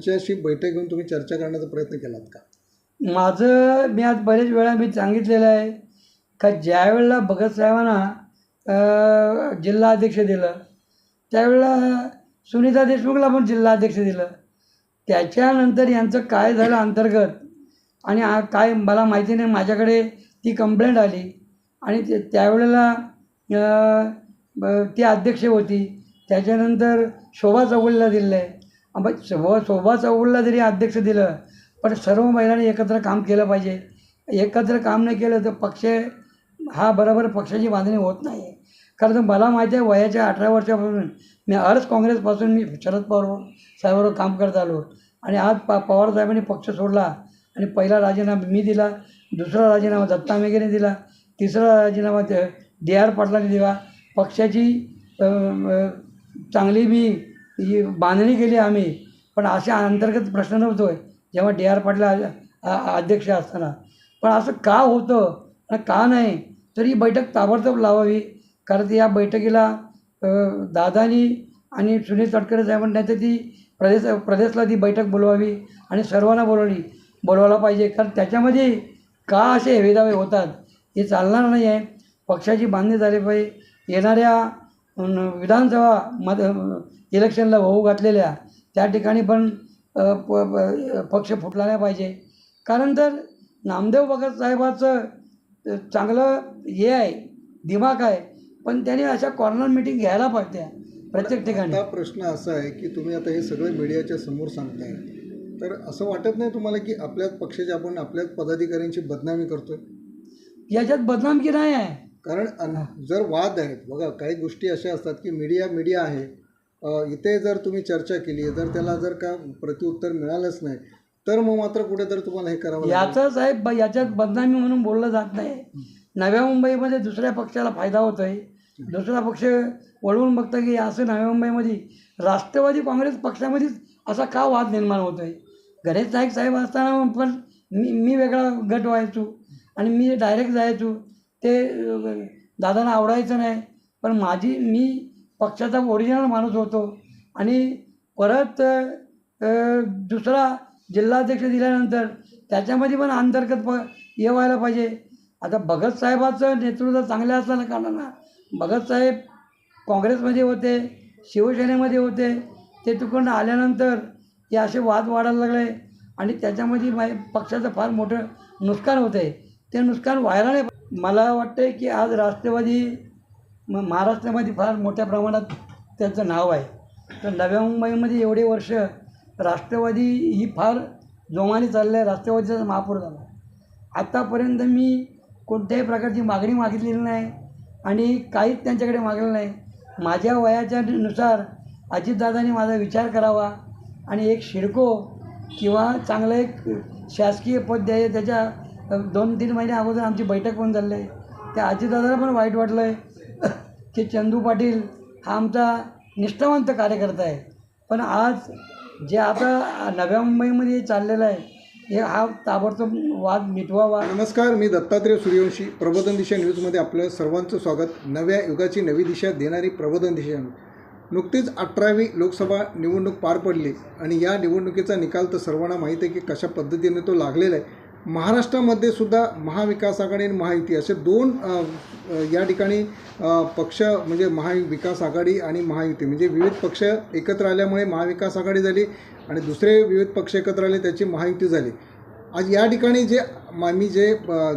त्यांच्याशी बैठक घेऊन तुम्ही चर्चा करण्याचा प्रयत्न केलात का? माझं मी आज बरेच वेळा मी सांगितलेलं आहे का ज्यावेळेला भगतसाहेबांना भगत साहेबांना जिल्हा अध्यक्ष दिलं त्यावेळेला सुनीता देशमुखला पण जिल्हा अध्यक्ष दिलं. त्याच्यानंतर यांचं काय झालं अंतर्गत आणि काय मला माहिती नाही माझ्याकडे ती कंप्लेंट आली आणि ते त्यावेळेला ती अध्यक्ष होती. त्याच्यानंतर शोभा चौगुलेला दिलं आहे शोभा शोभा चौगुलेला जरी अध्यक्ष दिलं पण सर्व महिलांनी एकत्र काम केलं पाहिजे. एकत्र काम नाही केलं तर पक्ष हा बरोबर पक्षाची बांधणी होत नाही. कारण तर मला माहिती आहे वयाच्या अठरा वर्षापासून मी अर्ज काँग्रेसपासून मी शरद पवार साहेबांवर काम करत आलो. आणि आज पा पवार साहेबांनी पक्ष सोडला आणि पहिला राजीनामा मी दिला दुसरा राजीनामा दत्ता मेघेने दिला तिसरा राजीनामा डी आर पाटलांनी दिला. पक्षाची चांगली मी ही बांधणी केली आम्ही. पण अशा अंतर्गत प्रश्न नव्हतो आहे जेव्हा डी आर पाटील अध्यक्ष असताना. पण असं का होतं? आणि का नाही? तर ही बैठक ताबडतोब लावावी. कारण ती या बैठकीला दादानी आणि सुनील तटकरे साहेबांनी नाही तर ती प्रदेश प्रदेशला ती बैठक बोलवावी आणि सर्वांना बोलवली. बोलवायला पाहिजे. कारण त्याच्यामध्ये का असे हेवेदावे होतात हे चालणार नाही आहे पक्षाची बांधणी झाली पाहिजे. येणाऱ्या विधानसभा मत इलेक्शनला होऊ घातलेल्या त्या ठिकाणी पण पक्ष फुटला नाही पाहिजे. कारण तर नामदेव भगत साहेबाचं चांगलं हे आहे दिमाग आहे पण त्यांनी अशा कॉर्नर मिटिंग घ्यायला पाहिजे प्रत्येक ठिकाणी. आता प्रश्न असा आहे की तुम्ही आता हे सगळे मीडियाच्या समोर सांगताय. तर असं वाटत नाही तुम्हाला की आपल्याच पक्षाची आपण आपल्याच पदाधिकाऱ्यांची बदनामी करतोय? याच्यात बदनामकी नाही आहे. कारण अन- जर वाद आहेत बघा काही गोष्टी अशा असतात की मीडिया मीडिया आहे. इथे जर तुम्ही चर्चा केली जर त्याला जर का प्रत्युत्तर मिळालंच नाही तर मग मात्र कुठेतरी तुम्हाला हे करावं लागेल. याचं साहेब याच्यात बदनामी म्हणून बोललं जात नाही. नव्या मुंबईमध्ये दुसऱ्या पक्षाला फायदा होतो आहे. दुसरा पक्ष वळवून बघतं की असं नव्या मुंबईमध्ये राष्ट्रवादी काँग्रेस पक्षामध्येच असा का वाद निर्माण होतो आहे? गणेश नाईक साहेब असताना पण मी मी वेगळा गट व्हायचो आणि मी डायरेक्ट जायचो. ते दादांना आवडायचं नाही. पण माझी मी पक्षाचा ओरिजिनल माणूस होतो. आणि परत दुसरा जिल्हाध्यक्ष दिल्यानंतर त्याच्यामध्ये पण अंतर्गत प हे व्हायला पाहिजे. आता भगत साहेबाचं नेतृत्व चांगलं असल्यानं कारणानं भगत साहेब काँग्रेसमध्ये होते शिवसेनेमध्ये होते ते तिकडून आल्यानंतर हे असे वाद वाढायला लागले. आणि त्याच्यामध्ये मा पक्षाचं फार मोठं नुकसान होतं आहे ते नुकसान व्हायला नाही मला वाटतं की आज राष्ट्रवादी म महाराष्ट्रामध्ये फार मोठ्या प्रमाणात त्यांचं नाव आहे. तर नव्या मुंबईमध्ये एवढे वर्ष राष्ट्रवादी ही फार जोमाने चाललं आहे राष्ट्रवादीचा महापौर झाला. आत्तापर्यंत मी कोणत्याही प्रकारची मागणी मागितलेली नाही आणि काहीच त्यांच्याकडे मागलेलं नाही. माझ्या वयाच्या नुसार अजितदादांनी माझा विचार करावा आणि एक शिडको किंवा चांगलं एक शासकीय पद द्यायचं त्याच्या दोन तीन महिने अगोदर आमची बैठक पण झाली आहे त्या आजीदादाला पण वाईट वाटलं आहे की चंदू पाटील हा आमचा निष्ठावंत कार्यकर्ता आहे. पण आज जे आता नव्या मुंबईमध्ये चाललेलं आहे हे हा ताबडतोब वाद मिटवावा नमस्कार मी दत्तात्रय सूर्यवंशी प्रबोधन दिशा न्यूजमध्ये आपलं सर्वांचं स्वागत. नव्या युगाची नवी दिशा देणारी प्रबोधन दिशा नुकतीच अठरावी लोकसभा निवडणूक पार पडली आणि या निवडणुकीचा निकाल तर सर्वांना माहीत आहे की कशा पद्धतीने तो लागलेला आहे. महाराष्ट्रामध्ये सुद्धा महाविकास आघाडी आणि महायुती असे दोन या ठिकाणी पक्ष म्हणजे महाविकास आघाडी आणि महायुती म्हणजे विविध पक्ष एकत्र आल्यामुळे महाविकास आघाडी झाली आणि दुसरे विविध पक्ष एकत्र आले त्याची महायुती झाली. आज या ठिकाणी जे मा- मी जे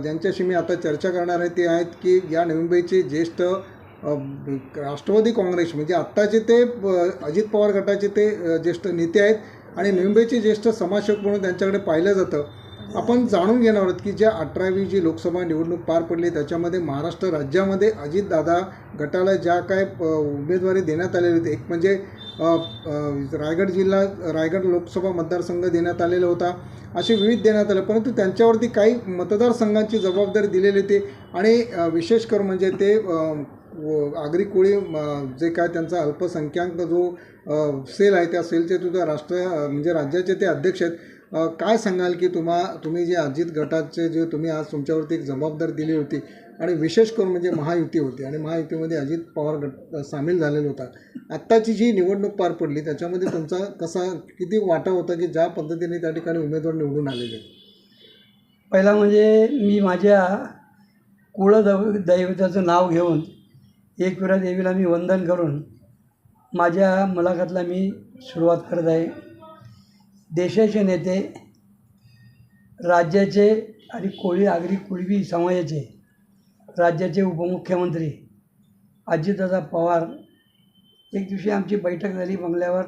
ज्यांच्याशी मी आता चर्चा करणार आहे ते आहेत की या नवी मुंबईचे ज्येष्ठ राष्ट्रवादी काँग्रेस म्हणजे आत्ताचे ते अजित पवार गटाचे ते ज्येष्ठ नेते आहेत आणि नवी मुंबईचे ज्येष्ठ समाजसेवक म्हणून त्यांच्याकडे पाहिलं जातं. आपण जाणून घेणार आहोत की ज्या अठरावी जी लोकसभा निवडणूक पार पडली त्याच्यामध्ये महाराष्ट्र राज्यामध्ये अजितदादा गटाला ज्या काय उमेदवारी देण्यात आलेली होती एक म्हणजे रायगड जिल्हा रायगड लोकसभा मतदारसंघ देण्यात आलेला होता असे विविध देण्यात आले परंतु त्यांच्यावरती काही मतदारसंघांची जबाबदारी दिलेली होती आणि विशेष करून म्हणजे ते आगरी कोळी जे काय त्यांचा अल्पसंख्याक जो सेल आहे त्या सेलचे सुद्धा राष्ट्र म्हणजे राज्याचे ते अध्यक्ष आहेत काय सांगाल की तुम्हा तुम्ही जे अजित गटाचे जे तुम्ही आज तुमच्यावरती एक जबाबदारी दिली होती आणि विशेष करून म्हणजे महायुती होती आणि महायुतीमध्ये अजित पवार गट सामील झालेला होता. आत्ताची जी निवडणूक पार पडली त्याच्यामध्ये तुमचा कसा किती वाटा होता की ज्या पद्धतीने त्या ठिकाणी उमेदवार निवडून आलेले? पहिला म्हणजे मी माझ्या कुळदैव दैवताचं नाव घेऊन एकविरा देवीला मी वंदन करून माझ्या मुलाखतला मी सुरुवात करत आहे. देशाचे नेते राज्याचे आणि कोळी आगरी कुळवी समाजाचे राज्याचे उपमुख्यमंत्री अजितदादा पवार एक दिवशी आमची बैठक झाली बंगल्यावर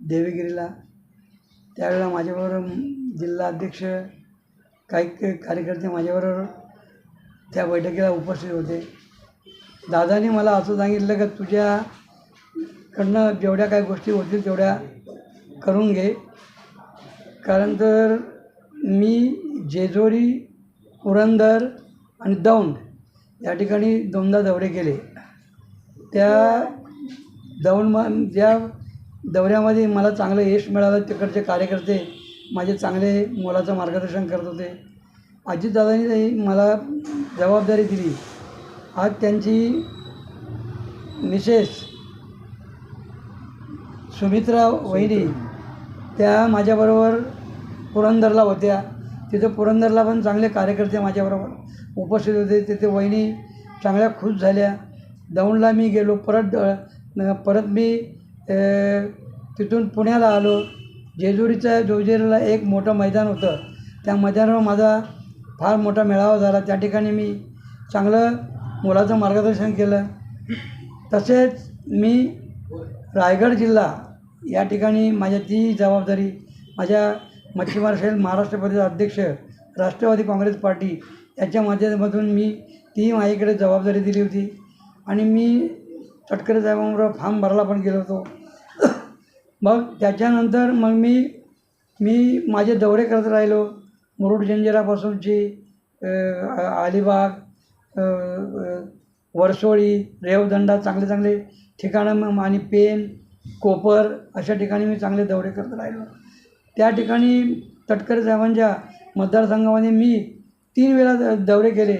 देवीगिरीला. त्यावेळेला माझ्याबरोबर जिल्हाध्यक्ष काही काही कार्यकर्ते माझ्याबरोबर त्या बैठकीला उपस्थित होते. दादाने मला असं सांगितलं की तुझ्याकडनं जेवढ्या काही गोष्टी होतील तेवढ्या करून घे. कारण तर मी जेजोरी पुरंदर आणि दौंड या ठिकाणी दोनदा दौरे केले त्या दौंड म ज्या दौऱ्यामध्ये मला चांगलं यश मिळालं तिकडचे कार्यकर्ते माझे चांगले मोलाचं मार्गदर्शन करत होते. अजितदादांनी मला जबाबदारी दिली. आज त्यांची मिसेस सुमित्रा वहिनी त्या माझ्याबरोबर पुरंदरला होत्या. तिथं पुरंदरला पण चांगले कार्यकर्ते माझ्याबरोबर उपस्थित होते. तिथे वहिनी चांगल्या खुश झाल्या. दौंडला मी गेलो. परत परत मी तिथून पुण्याला आलो. जेजुरीच्या जोजेरीला एक मोठं मैदान होतं. त्या मैदानावर माझा फार मोठा मेळावा झाला. त्या ठिकाणी मी चांगलं मुलाचं मार्गदर्शन केलं. तसेच मी रायगड जिल्हा या ठिकाणी माझ्या ती जबाबदारी माझ्या मच्छीमार सेल महाराष्ट्र प्रदेश अध्यक्ष राष्ट्रवादी काँग्रेस पार्टी याच्या माध्यमातून मी ती माझ्याकडे जबाबदारी दिली होती. आणि मी तटकरे साहेबांबरोबर फॉर्म भरायला पण गेलो होतो. मग त्याच्यानंतर मग मी मी माझे दौरे करत राहिलो. मुरुड जंजिरापासूनची अलिबाग वर्सोळी रेवदंडा चांगले चांगले ठिकाणं मग आणि पेन कोपर अशा ठिकाणी मी चांगले दौरे करत राहिलो. त्या ठिकाणी तटकरे साहेबांच्या मतदारसंघामध्ये मी तीन वेळा द- दौरे केले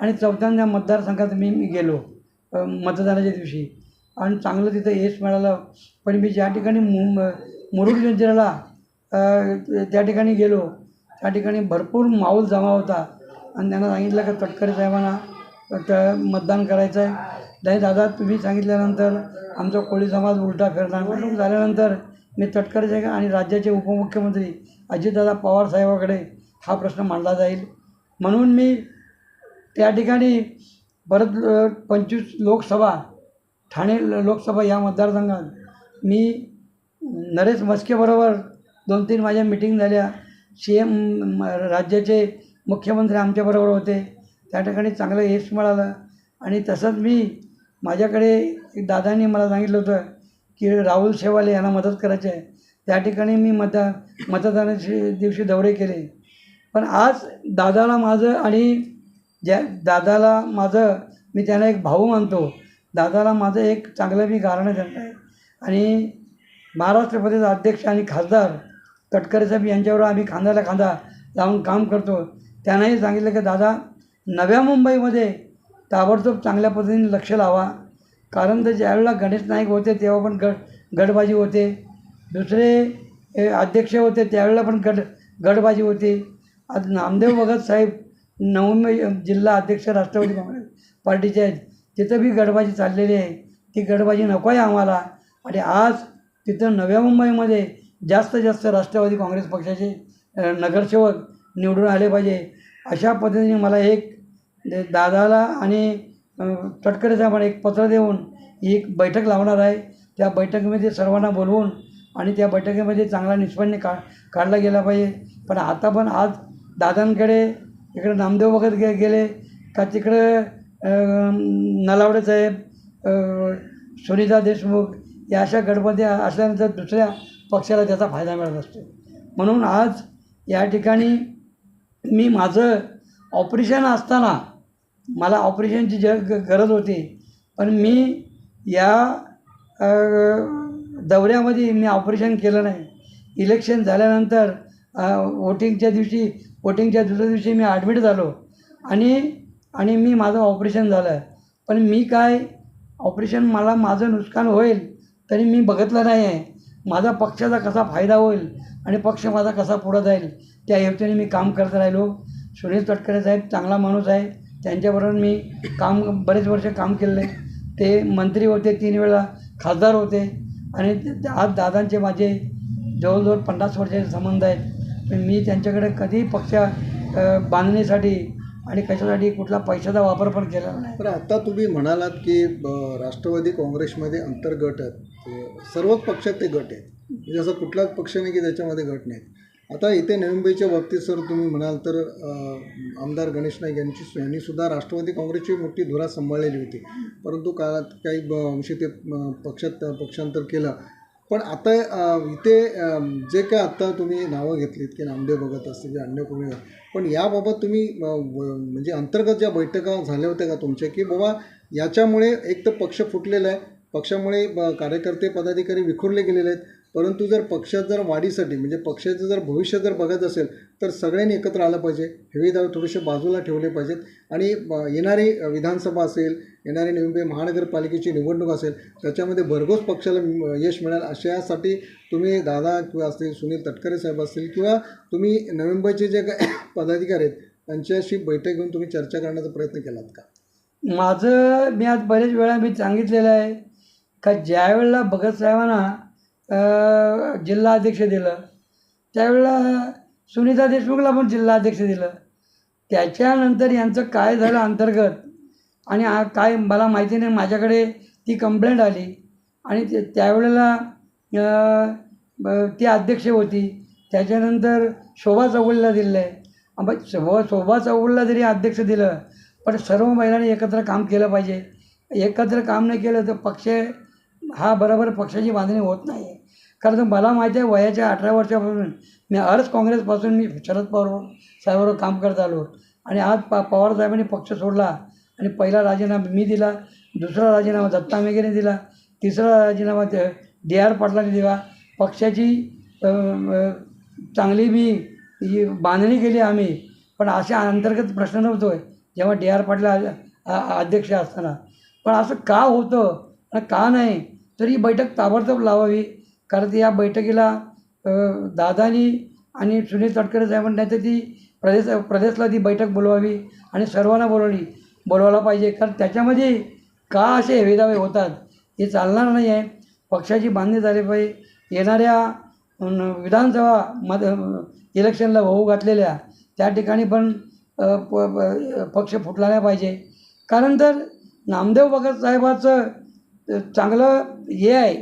आणि चौथ्यांदा मतदारसंघात मी मी गेलो मतदानाच्या दिवशी. आणि चांगलं तिथं यश मिळालं. पण मी ज्या ठिकाणी मु मुरुड जंजिराला त्या ठिकाणी गेलो त्या ठिकाणी भरपूर माऊल जमा होता. आणि त्यांना सांगितलं का तटकरे साहेबांना मतदान करायचं आहे नाही दादा तुम्ही सांगितल्यानंतर आमचा कोळी समाज उलटा फिरला निवडणूक झाल्यानंतर मी तटकरे आणि राज्याचे उपमुख्यमंत्री अजितदादा पवार साहेबाकडे हा प्रश्न मांडला जाईल. म्हणून मी त्या ठिकाणी परत पंचवीस लोकसभा ठाणे लोकसभा या मतदारसंघात मी नरेश मस्केबरोबर दोन तीन माझ्या मिटिंग झाल्या. सी एम राज्याचे मुख्यमंत्री आमच्याबरोबर होते. त्या ठिकाणी चांगलं यश मिळालं आणि तसंच मी माझ्याकडे एक दादांनी मला सांगितलं होतं की राहुल शेवाले यांना मदत करायची आहे. त्या ठिकाणी मी मत मतदानाच्या दिवशी दौरे केले. पण आज दादाला माझं आणि ज्या दादाला माझं मी त्यांना एक भाऊ मानतो. दादाला माझं एक चांगलं मी कारण त्यांना आहे आणि महाराष्ट्र प्रदेश अध्यक्ष आणि खासदार तटकरे साहेब यांच्यावर आम्ही खांद्याला खांदा लावून काम करतो. त्यांनाही सांगितलं की दादा नव्या मुंबईमध्ये ताबडतोब चांगल्या पद्धतीने लक्ष लावा. कारण तर ज्यावेळेला गणेश नाईक होते तेव्हा पण गड गडबाजी होते. दुसरे अध्यक्ष होते त्यावेळेला पण गड गडबाजी होती. आज नामदेव भगत साहेब नवमुंबई जिल्हा अध्यक्ष राष्ट्रवादी काँग्रेस पार्टीचे आहेत. तिथं बी गडबाजी चाललेली आहे. ती गडबाजी नको आहे आम्हाला. आणि आज तिथं नव्या मुंबईमध्ये जास्त जास्त राष्ट्रवादी काँग्रेस पक्षाचे नगरसेवक निवडून आले पाहिजे. अशा पद्धतीने मला एक म्हणजे दादाला आणि तटकरे साहेबांना एक पत्र देऊन ही एक बैठक लावणार आहे. त्या बैठकीमध्ये सर्वांना बोलवून आणि त्या बैठकीमध्ये चांगला निष्पन्न का काढला गेला पाहिजे. पण आता पण आज दादांकडे इकडे नामदेव वगैरे गे गेले का तिकडं नलावडे साहेब सुनीता देशमुख या अशा गडबडी असल्यानंतर दुसऱ्या पक्षाला त्याचा फायदा मिळत असतो. म्हणून आज या ठिकाणी मी माझं ऑपरेशन असताना मला ऑपरेशनची ज ग- गरज होती. पण मी या दौऱ्यामध्ये मी ऑपरेशन केलं नाही. इलेक्शन झाल्यानंतर वोटिंगच्या दिवशी वोटिंगच्या दुसऱ्या दिवशी मी ॲडमिट झालो. आणि आणि मी माझं ऑपरेशन झालं. पण मी काय ऑपरेशन मला माझं नुकसान होईल तरी मी बघितलं नाही आहे माझा पक्षाचा कसा फायदा होईल आणि पक्ष माझा कसा पुढं जाईल त्या हेतूने मी काम करत राहिलो. सुनील तटकरे साहेब चांगला माणूस आहे. त्यांच्याबरोबर मी काम बरेच वर्ष काम केले ते मंत्री होते तीन वेळा खासदार होते. आणि आज दादांचे माझे जवळजवळ पन्नास वर्षाचे संबंध आहेत. पण मी त्यांच्याकडे कधीही पक्ष बांधणीसाठी आणि कशासाठी कुठला पैशाचा वापर पण केलेला नाही. पण आता तुम्ही म्हणालात की ब, राष्ट्रवादी काँग्रेसमध्ये अंतर्गट आहेत. सर्वच पक्षात ते गट आहेत. म्हणजे असं कुठलाच पक्ष नाही की त्याच्यामध्ये गट नाहीत. आता इथे नवी मुंबईच्या बाबतीत सर तुम्ही म्हणाल तर आमदार गणेश नाईक यांची यांनीसुद्धा राष्ट्रवादी काँग्रेसची मोठी धुरा सांभाळलेली होती. परंतु काळात काही अंशी ते पक्षात पक्षांतर केलं. पण आता इथे जे काय आत्ता तुम्ही नावं घेतलीत की नामदेव बघत असतील की अन्य कोणी पण याबाबत तुम्ही म्हणजे अंतर्गत ज्या बैठका झाल्या होत्या का तुमच्या की बाबा याच्यामुळे एक तर पक्ष फुटलेला आहे पक्षामुळे कार्यकर्ते पदाधिकारी विखुरले गेलेले आहेत परंतु जर पक्षात जर वाढीसाठी म्हणजे पक्षाचं जर भविष्य जर बघत असेल तर सगळ्यांनी एकत्र आलं पाहिजे. हेवी दावे थोडेसे बाजूला ठेवले पाहिजेत. आणि ब- येणारी विधानसभा असेल येणारी नवी मुंबई महानगरपालिकेची निवडणूक असेल त्याच्यामध्ये भरघोस पक्षाला यश मिळेल. अशासाठी तुम्ही दादा किंवा असतील सुनील तटकरे साहेब असतील किंवा तुम्ही नवी मुंबईचे जे काही पदाधिकारी आहेत त्यांच्याशी बैठक घेऊन तुम्ही चर्चा करण्याचा प्रयत्न केलात का? माझं मी आज बरेच वेळा मी सांगितलेलं आहे का ज्या वेळेला भगत जिल्हाध्यक्ष दिलं. त्यावेळेला सुनीता देशमुखला पण जिल्हाध्यक्ष दिलं. त्याच्यानंतर यांचं काय झालं अंतर्गत आणि आ काय मला माहिती नाही माझ्याकडे ती कंप्लेंट आली. आणि ते त्यावेळेला ती अध्यक्ष होती. त्याच्यानंतर शोभा चौगुलेला दिलं आहे शोभा शोभा चौगुलेला जरी अध्यक्ष दिलं पण सर्व महिलांनी एकत्र काम केलं पाहिजे. एकत्र काम नाही केलं तर पक्ष हा बरोबर पक्षाची बांधणी होत नाही. कारण तर मला माहिती आहे वयाच्या अठरा वर्षापासून मी अर्ज काँग्रेसपासून मी शरद पवार साहेबांवर काम करत आलो. आणि आज पा पवार साहेबांनी पक्ष सोडला आणि पहिला राजीनामा मी दिला दुसरा राजीनामा दत्ता मेघेने दिला तिसरा राजीनामा डी आर पाटलांनी दिला. पक्षाची चांगली मी ही बांधणी केली आम्ही. पण अशा अंतर्गत प्रश्न नव्हतो आहे जेव्हा डी आर पाटील अध्यक्ष असताना. पण असं का होतं? का नाही? तर ही बैठक ताबडतोब लावावी. कारण या बैठकीला दादानी आणि सुनील तटकरे साहेबांनी नाही तर ती प्रदेश प्रदेशला ती बैठक बोलवावी आणि सर्वांना बोलवली. बोलवायला पाहिजे. कारण त्याच्यामध्ये का असे हेवेदावे होतात हे चालणार नाही आहे. पक्षाची बांधणी झाली पाहिजे. येणाऱ्या विधानसभा मत इलेक्शनला होऊ घातलेल्या त्या ठिकाणी पण प- प- पक्ष फुटला नाही पाहिजे. कारण तर नामदेव भगत साहेबाचं चांगलं हे आहे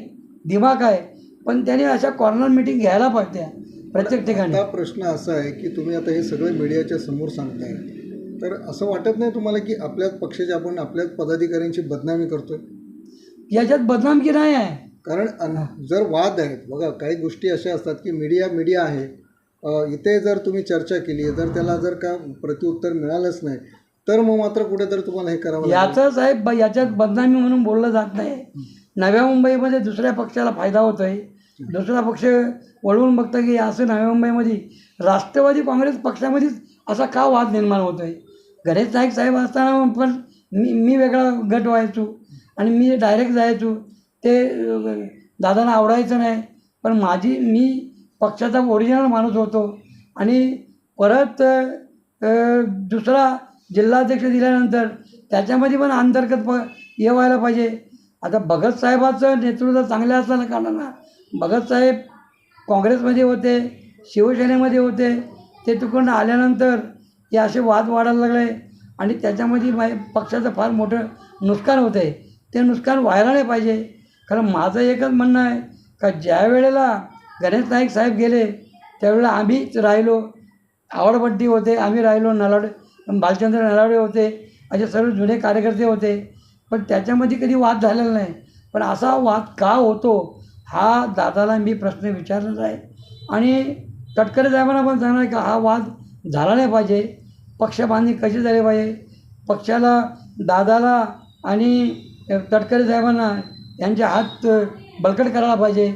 दिमाग आहे पण त्यांनी अशा कॉर्नर मिटिंग घ्यायला पाहिजे प्रत्येक ठिकाणी. प्रश्न असा आहे की तुम्ही आता हे सगळे मीडियाच्या समोर सांगताय तर असं वाटत नाही तुम्हाला की आपल्याच पक्षाची आपण आपल्याच पदाधिकाऱ्यांची बदनामी करतोय? याच्यात बदनामकी नाही आहे. कारण जर वाद आहेत बघा काही गोष्टी अशा असतात की मीडिया मीडिया आहे इथे जर तुम्ही चर्चा केली जर त्याला जर का प्रत्युत्तर मिळालंच नाही तर मग मात्र कुठेतरी तुम्हाला हे करावं लागेल. याचं साहेब ब- याच्यात बदनामी म्हणून बोललं जात नाही. नव्या मुंबईमध्ये दुसऱ्या पक्षाला फायदा होतो आहे दुसरा पक्ष वळवून बघतं की असं नव्या मुंबईमध्ये राष्ट्रवादी काँग्रेस पक्षामध्येच असा का वाद निर्माण होतो आहे गणेश नाईक साहेब असताना पण मी मी वेगळा गट व्हायचो आणि मी डायरेक्ट जायचो. ते दादांना आवडायचं नाही. पण माझी मी पक्षाचा ओरिजिनल माणूस होतो. आणि परत दुसरा जिल्हाध्यक्ष दिल्यानंतर त्याच्यामध्ये पण अंतर्गत प हे व्हायला पाहिजे. आता भगत साहेबाचं नेतृत्व चांगलं असल्यानं कारणानं भगत साहेब काँग्रेसमध्ये होते शिवसेनेमध्ये होते ते तिकडून आल्यानंतर हे असे वाद वाढायला लागले आणि त्याच्यामध्ये मा- पक्षाचं फार मोठं नुकसान होतं आहे ते नुकसान व्हायला नाही पाहिजे. कारण माझं एकच म्हणणं आहे का ज्या वेळेला गणेश नाईक साहेब गेले त्यावेळेला आम्हीच राहिलो. आवडबड्डी होते आम्ही राहिलो नलाड भालचंद्र नलावडे होते असे सर्व जुने कार्यकर्ते होते. पण त्याच्यामध्ये कधी वाद झालेला नाही. पण असा वाद का होतो हा दादाला मी प्रश्न विचारलेला आहे. आणि तटकरे साहेबांना पण सांगणार का हा वाद झाला नाही पाहिजे. पक्षबांधणी कशी झाली पाहिजे? पक्षाला दादाला आणि तटकरे साहेबांना यांचे हात बळकट करायला पाहिजे.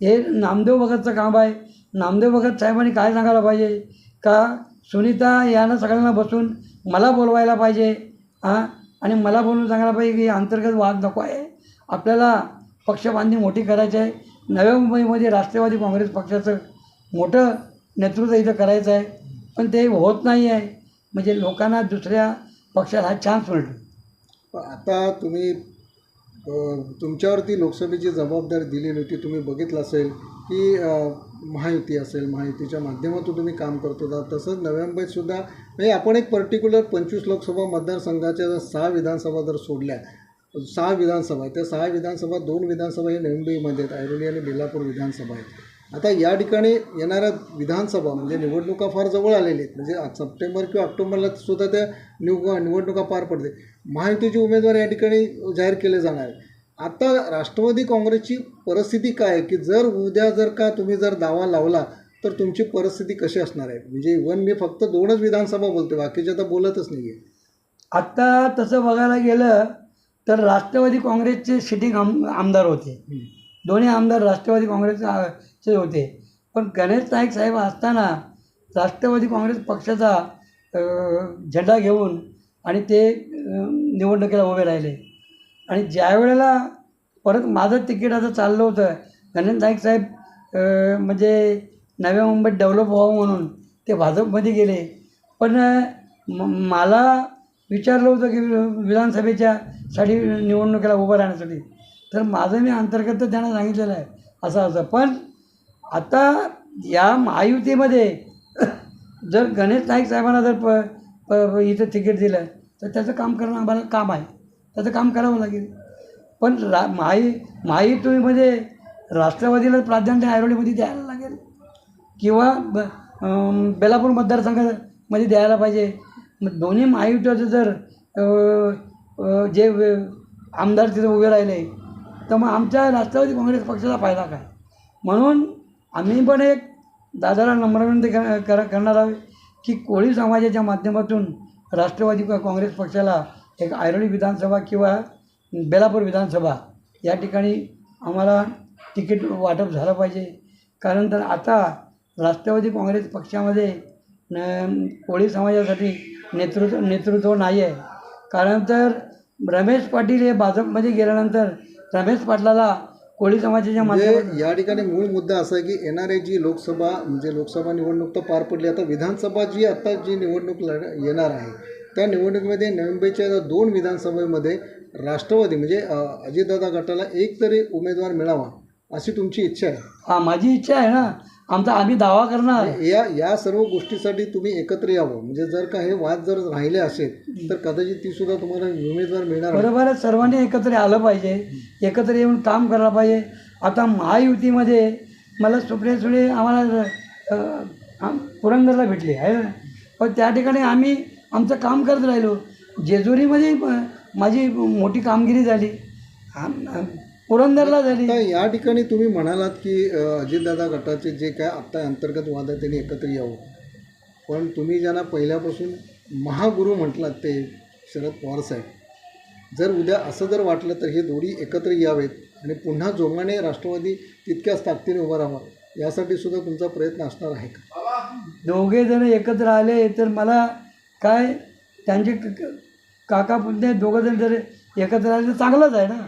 हे नामदेव भगतचं काम आहे. नामदेव भगत साहेबांनी काय सांगायला पाहिजे? का सुनीता यानं सगळ्यांना बसून मला बोलवायला पाहिजे हां? आणि मला बोलून सांगायला पाहिजे की अंतर्गत वाद नको आहे. आपल्याला पक्षबांधणी मोठी करायची आहे. नव्या मुंबईमध्ये राष्ट्रवादी काँग्रेस पक्षाचं मोठं नेतृत्व इथं करायचं आहे. पण ते होत नाही आहे. म्हणजे लोकांना दुसऱ्या पक्षाला हा चान्स मिळतो. आता तुम्ही तुमच्यावरती लोकसभेची जबाबदारी दिलेली होती. तुम्ही बघितलं असेल. की महायुती असेल महायुतीच्या माध्यमातून तुम्ही काम करत होता तसंच नव्या मुंबईतसुद्धा म्हणजे आपण एक पर्टिक्युलर पंचवीस लोकसभा मतदारसंघाच्या जर सहा विधानसभा जर सोडल्या सहा विधानसभा त्या सहा विधानसभा दोन विधानसभा हे नवी मुंबईमध्ये आहेत ऐरोली आणि बेलापूर विधानसभा आहेत. आता या ठिकाणी येणाऱ्या विधानसभा म्हणजे निवडणुका फार जवळ आलेल्या आहेत म्हणजे सप्टेंबर किंवा ऑक्टोबरला सुद्धा त्या निव निवडणुका पार पडते महायुतीचे उमेदवार या ठिकाणी जाहीर केले जाणार आहे आता राष्ट्रवादी काँग्रेसची परिस्थिती काय आहे की जर उद्या जर का तुम्ही जर दावा लावला तर तुमची परिस्थिती कशी असणार आहे? म्हणजे इव्हन मी फक्त दोनच विधानसभा बोलतो बाकीच्या तर बोलतच नाही आहे आत्ता तसं बघायला गेलं तर राष्ट्रवादी काँग्रेसचे सिटिंग आम आमदार होते. दोन्ही आमदार राष्ट्रवादी काँग्रेसचे होते. पण गणेश नाईक साहेब असताना राष्ट्रवादी काँग्रेस पक्षाचा झेंडा घेऊन आणि ते निवडणुकीला उभे राहिले. आणि ज्या वेळेला परत माझं तिकीट आता चाललं होतं गणेश नाईक साहेब म्हणजे नव्या मुंबईत डेव्हलप व्हावं म्हणून ते भाजपमध्ये गेले. पण म- मला विचारलं होतं की विधानसभेच्या साठी निवडणुकीला उभं राहण्यासाठी. तर माझं मी अंतर्गत तर त्यांना सांगितलेलं आहे असं असं. पण आता या महायुतीमध्ये जर गणेश नाईक साहेबांना जर प प- इथं तिकीट दिलं तर त्याचं काम करणं आम्हाला काम आहे. त्याचं काम करावं लागेल. पण रा माही महायुतीमध्ये म्हणजे राष्ट्रवादीला प्राधान्य ऐरोलीमध्ये द्यायला लागेल. किंवा ब बेलापूर मतदारसंघामध्ये द्यायला पाहिजे. मग दोन्ही महायुतीचे जर जे आमदार तिथे उभे राहिले तर मग आमच्या राष्ट्रवादी काँग्रेस पक्षाचा फायदा काय? म्हणून आम्ही पण एक दादाला नम्र विनंती कर करणार आहोत की कोळी समाजाच्या माध्यमातून राष्ट्रवादी काँग्रेस पक्षाला एक ऐरोली विधानसभा किंवा बेलापूर विधानसभा या ठिकाणी आम्हाला तिकीट वाटप झालं पाहिजे. कारण तर आता राष्ट्रवादी काँग्रेस पक्षामध्ये न कोळी समाजासाठी नेतृत्व नेतृत्व नाही आहे कारण तर रमेश पाटील हे भाजपमध्ये गेल्यानंतर रमेश पाटलाला कोळी समाजाच्या म्हणजे या ठिकाणी मूळ मुद्दा असा आहे की येणारी जी लोकसभा म्हणजे लोकसभा निवडणूक तर पार पडली. आता विधानसभा जी आता जी निवडणूक लढ येणार आहे त्या निवडणुकीमध्ये नवी मुंबईच्या दोन विधानसभेमध्ये राष्ट्रवादी म्हणजे अजितदादा गटाला एक तरी उमेदवार मिळावा अशी तुमची इच्छा आहे? हा माझी इच्छा आहे ना. आमचा आम्ही दावा करणार. या या सर्व गोष्टीसाठी तुम्ही एकत्र यावं. म्हणजे जर का हे वाद जर राहिले असेल तर कदाचित ती सुद्धा तुम्हाला उमेदवार मिळणार. बरोबर आहे सर्वांनी एकत्र आलं पाहिजे. एकत्र येऊन काम करायला पाहिजे. आता महायुतीमध्ये मला सुप्रिया सुळे आम्हाला पुरंदरला भेटले आहे ना. पण त्या ठिकाणी आम्ही आमचं काम करत राहिलो. जेजुरीमध्ये माझी मोठी कामगिरी झाली. पुरंदरला झाली. या ठिकाणी तुम्ही म्हणालात की अजितदादा गटाचे जे काय आत्ता अंतर्गत वाद आहे त्यांनी एकत्र यावं. पण तुम्ही ज्यांना पहिल्यापासून महागुरू म्हटलात ते शरद पवार साहेब. जर उद्या असं जर वाटलं तर हे दोन्ही एकत्र यावेत आणि पुन्हा जोमाने राष्ट्रवादी तितक्याच ताकदीने उभा राहावा यासाठी सुद्धा तुमचा प्रयत्न असणार आहे का? दोघे जण एकत्र आले तर मला काय? त्यांचे काका पुतणे दोघंजण जर एकत्र आले तर चांगलंच आहे ना.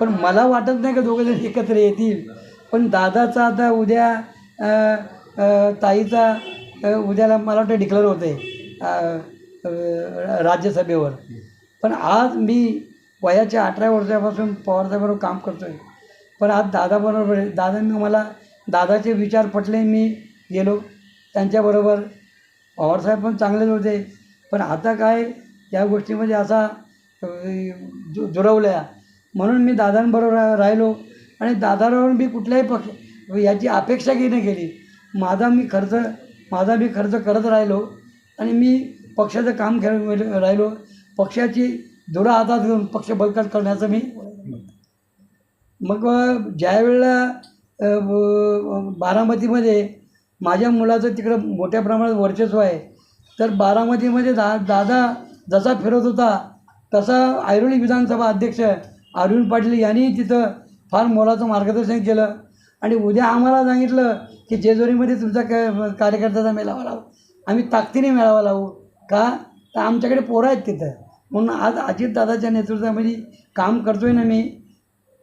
पण मला वाटत नाही का दोघंजण एकत्र येतील. पण दादाचा आता उद्या ताईचा उद्याला मला वाटतं डिक्लेअर होते राज्यसभेवर. पण आज मी वयाच्या अठरा वर्षापासून पवारसाहेबरोबर काम करतो आहे पण आज दादाबरोबर आहे. दादांनी मला दादाचे विचार पटले मी गेलो. त्यांच्याबरोबर पवारसाहेब पण चांगलेच होते. पण आता काय या गोष्टीमध्ये असा दु जु म्हणून मी दादांबरोबर रा- राहिलो आणि दादाबरोबर मी कुठल्याही पक्ष याची अपेक्षा घेणं केली. माझा मी खर्च माझा मी खर्च करत राहिलो आणि मी पक्षाचं काम खेळ राहिलो. पक्षाची धुरा हातात घेऊन पक्ष बळकट करण्याचं मी मग ज्या वेळेला बारामतीमध्ये माझ्या मुलाचं तिकडं मोठ्या प्रमाणात वर्चस्व आहे तर बारामतीमध्ये दा दादा जसा फिरत होता तसा ऐरोली विधानसभा अध्यक्ष अरविंद पाटील यांनी तिथं फार मोलाचं मार्गदर्शन केलं. आणि उद्या आम्हाला सांगितलं की जेजुरीमध्ये तुमचा क कार्यकर्त्याचा मेळावा लावू. आम्ही ताकदीने मेळावा लावू. का? तर आमच्याकडे पोरं आहेत तिथं. म्हणून आज अजितदादाच्या नेतृत्वामध्ये काम करतो आहे ना मी.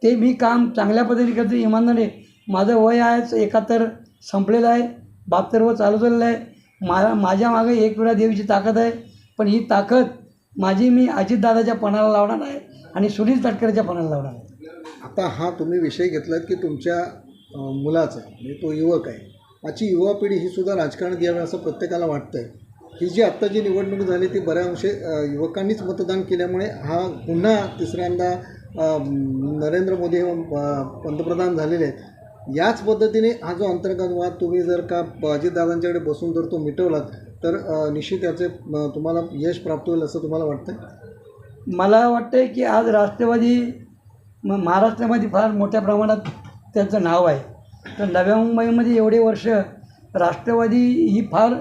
ते मी काम चांगल्या पद्धतीने करतो इमानदारी माझं वय आहे एकाहत्तर संपलेलं आहे. बहात्तर व चालू झालेलं आहे. मा माझ्या मागे एक वेळा देवीची ताकद आहे पण ही ताकद माझी मी अजितदादाच्या पणाला लावणार आहे आणि सुनील तटकरेच्या पणाला लावणार आहे. आता हा तुम्ही विषय घेतलात की तुमच्या मुलाचा म्हणजे तो युवक आहे आजची युवा पिढी ही सुद्धा राजकारणात यावी असं प्रत्येकाला वाटतं आहे ही जी आत्ता जी निवडणूक झाली ती बऱ्या अंशी युवकांनीच मतदान केल्यामुळे हा पुन्हा तिसऱ्यांदा नरेंद्र मोदी पंतप्रधान झालेले आहेत. याच पद्धतीने हा जो अंतर्गत वाद तुम्ही जर का अजितदादांच्याकडे बसून जर तो मिटवलात तर निश्चित याचे तुम्हाला यश प्राप्त होईल असं तुम्हाला वाटतं मला वाटतं की आज राष्ट्रवादी म महाराष्ट्रामध्ये फार मोठ्या प्रमाणात त्यांचं नाव आहे. तर नव्या मुंबईमध्ये एवढे वर्ष राष्ट्रवादी ही फार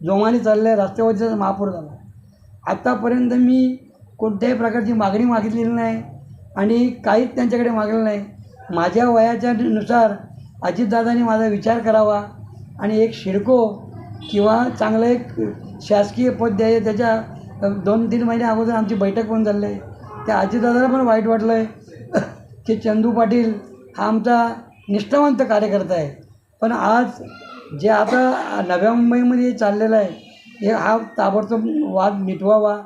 जोमाने चालली आहे राष्ट्रवादीचा महापौर झाला. आत्तापर्यंत मी कोणत्याही प्रकारची मागणी मागितलेली नाही आणि काहीच त्यांच्याकडे मागलेलं नाही. माझ्या वयाच्या नुसार अजितदादांनी माझा विचार करावा आणि एक शिडको किंवा चांगलं एक शासकीय पद द्यायचं त्याच्या दोन तीन महिने अगोदर आमची बैठक पण झाली आहे त्या अजितदादाला पण वाईट वाटलं आहे की चंदू पाटील हा आमचा निष्ठावंत कार्यकर्ता आहे. पण आज जे आता नव्या मुंबईमध्ये चाललेलं आहे हे हा ताबडतोब वाद मिटवावा.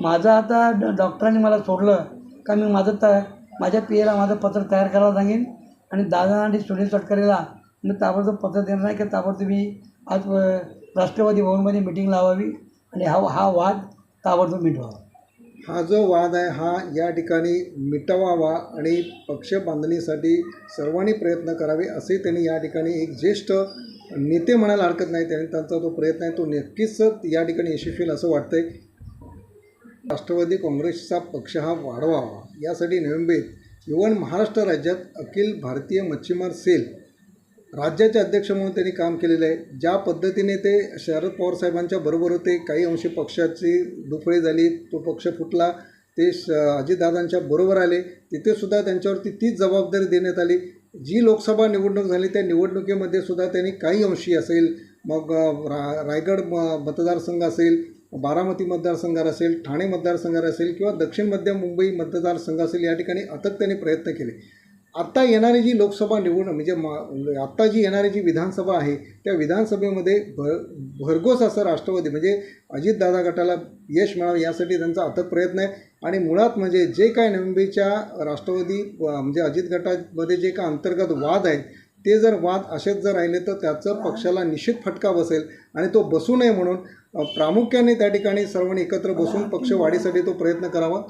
माझं आता ड डॉक्टरांनी मला सोडलं का मी माझं त माझ्या पी एला माझं पत्र तयार करायला सांगेन. आणि दादा आणि सुनील तटकरेला मी ताबडतोब पत्र देणार नाही की ताबडतोब मी आज राष्ट्रवादी भवनमध्ये मिटिंग लावावी आणि हा हा वाद ताबडतोब मिटवावा. हा जो वाद आहे हा या ठिकाणी मिटवावा आणि पक्ष बांधणीसाठी सर्वांनी प्रयत्न करावे असे त्यांनी या ठिकाणी एक ज्येष्ठ नेते म्हणायला हरकत नाही. त्यांनी त्यांचा जो प्रयत्न आहे तो नक्कीच या ठिकाणी यशस्वी असं वाटतंय. राष्ट्रवादी काँग्रेसचा पक्ष हा वाढवावा. यासाठी नोव्हेंबर इव्हन महाराष्ट्र राज्यात अखिल भारतीय मच्छीमार सेल राज्याचे अध्यक्ष म्हणून त्यांनी काम केलेलं आहे. ज्या पद्धतीने ते शरद पवार साहेबांच्या बरोबर होते काही अंशी पक्षाची दुफळी झाली तो पक्ष फुटला ते श अजितदादांच्या बरोबर आले तिथेसुद्धा त्यांच्यावरती तीच जबाबदारी देण्यात आली. जी लोकसभा निवडणूक झाली त्या निवडणुकीमध्ये सुद्धा त्यांनी काही अंशी असेल मग रा रायगड म मतदारसंघ असेल बारामती मतदारसंघात असेल ठाणे मतदारसंघात असेल किंवा दक्षिण मध्य मुंबई मतदारसंघ असेल या ठिकाणी अथक प्रयत्न केले. आत्ता येणारी जी लोकसभा निवडणूक म्हणजे मा म्हणजे आत्ता जी येणारी जी विधानसभा आहे त्या विधानसभेमध्ये भर भरघोस असं राष्ट्रवादी म्हणजे अजितदादा गटाला यश मिळावं यासाठी त्यांचा अथक प्रयत्न आहे. आणि मुळात म्हणजे जे काय नोव्हेंबरच्या राष्ट्रवादी म्हणजे अजित गटामध्ये जे काय अंतर्गत वाद आहेत ते जर वाद असेच जर राहिले तर त्याचं पक्षाला निश्चित फटका बसेल आणि तो बसू नये म्हणून प्रामुख्याने त्या ठिकाणी सर्वांनी एकत्र बसून पक्ष वाढीसाठी तो प्रयत्न करावा.